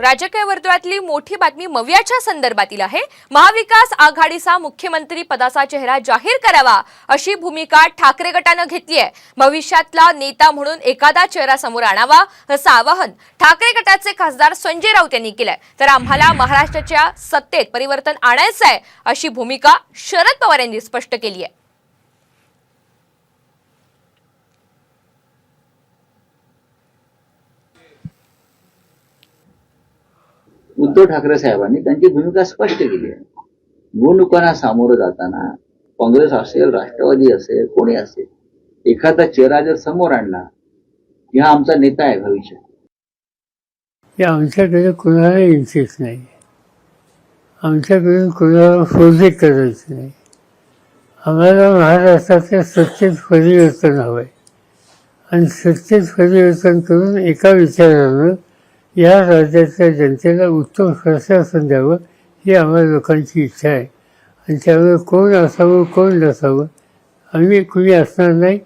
राजकीय वर्तुळातली मोठी बातमी मवियाच्या संदर्भातील आहे. महाविकास आघाडीचा मुख्यमंत्री पदाचा चेहरा जाहीर करावा अशी भूमिका ठाकरे गटानं घेतली आहे भविष्यातला नेता म्हणून एखादा चेहरा समोर आणावा असं आवाहन ठाकरे गटाचे खासदार संजय राऊत यांनी केलंय. तर आम्हाला महाराष्ट्राच्या सत्तेत परिवर्तन आणायचं आहे अशी भूमिका शरद पवार यांनी स्पष्ट केली आहे उद्धव ठाकरे साहेबांनी त्यांची भूमिका स्पष्ट केली आहे. निवडणुकांना सामोरं जाताना काँग्रेस असेल राष्ट्रवादी असेल कोणी असेल एखादा चेहरा जर समोर आणला की हा आमचा नेता आहे भविष्यात. की आमच्याकडे कुणाला इंटरेस्ट नाही. आमच्याकडे कुणाला फौजी करायचं नाही. आम्हाला महाराष्ट्राचे सत्तेत परिवर्तन हवं आहे आणि सत्तेत परिवर्तन करून एका विचारानं या राज्याच्या जनतेला उत्तम प्रशासन द्यावं ही आम्हा लोकांची इच्छा आहे. आणि त्यामुळे कोण असावं कोण नसावं आम्ही कुणी असणार नाही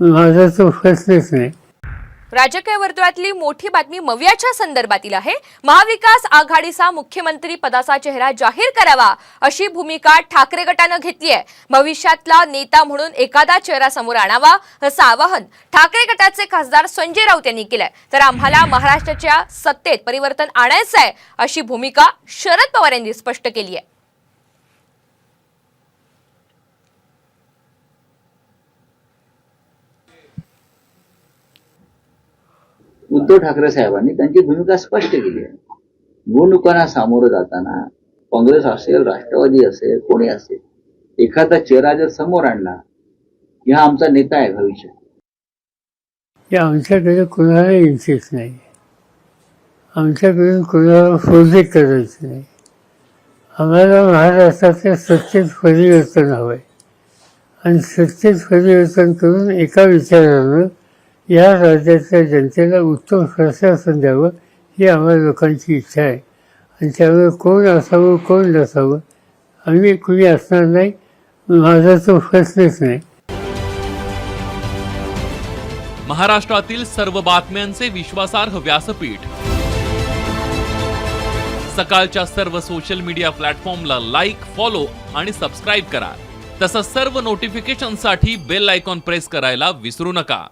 माझा तो प्रश्नच नाही. राजकीय वर्तुळातली मोठी बातमी मव्याच्या संदर्भातील आहे. महाविकास आघाडीचा मुख्यमंत्री पदाचा चेहरा जाहीर करावा अशी भूमिका ठाकरे गटानं घेतली आहे भविष्यातला नेता म्हणून एखादा चेहरा समोर आणावा असं आवाहन ठाकरे गटाचे खासदार संजय राऊत यांनी केलंय. तर आम्हाला महाराष्ट्राच्या सत्तेत परिवर्तन आणायचं आहे अशी भूमिका शरद पवार यांनी स्पष्ट केली आहे उद्धव ठाकरे साहेबांनी त्यांची भूमिका स्पष्ट केली आहे. निवडणुकांना सामोरं जाताना काँग्रेस असेल राष्ट्रवादी असेल कोणी असेल एखादा चेहरा जर समोर आणला की हा आमचा नेता आहे भविष्यात. आमच्याकडे कोणाला इंटरेस्ट नाही. आमच्याकडे कोणाला फौजी करायचं नाही. आम्हाला महाराष्ट्राच्या सत्तेत परिवर्तन हवं आहे आणि सत्तेत परिवर्तन करून एका विचारानं या राज्याच्या जनतेला उत्तम प्रशासन द्यावं ही आम्हा लोकांची इच्छा आहे. आणि त्यामुळे कोण असावं कोण नसावं आम्ही कुणी असणार नाही माझा तो प्रश्नच नाही. महाराष्ट्रातील सर्व बातम्यांचे विश्वासार्ह व्यासपीठ. सकाळच्या सर्व सोशल मीडिया प्लॅटफॉर्मला लाईक फॉलो आणि सबस्क्राईब करा. तसंच सर्व नोटिफिकेशनसाठी बेल आयकॉन प्रेस करायला विसरू नका.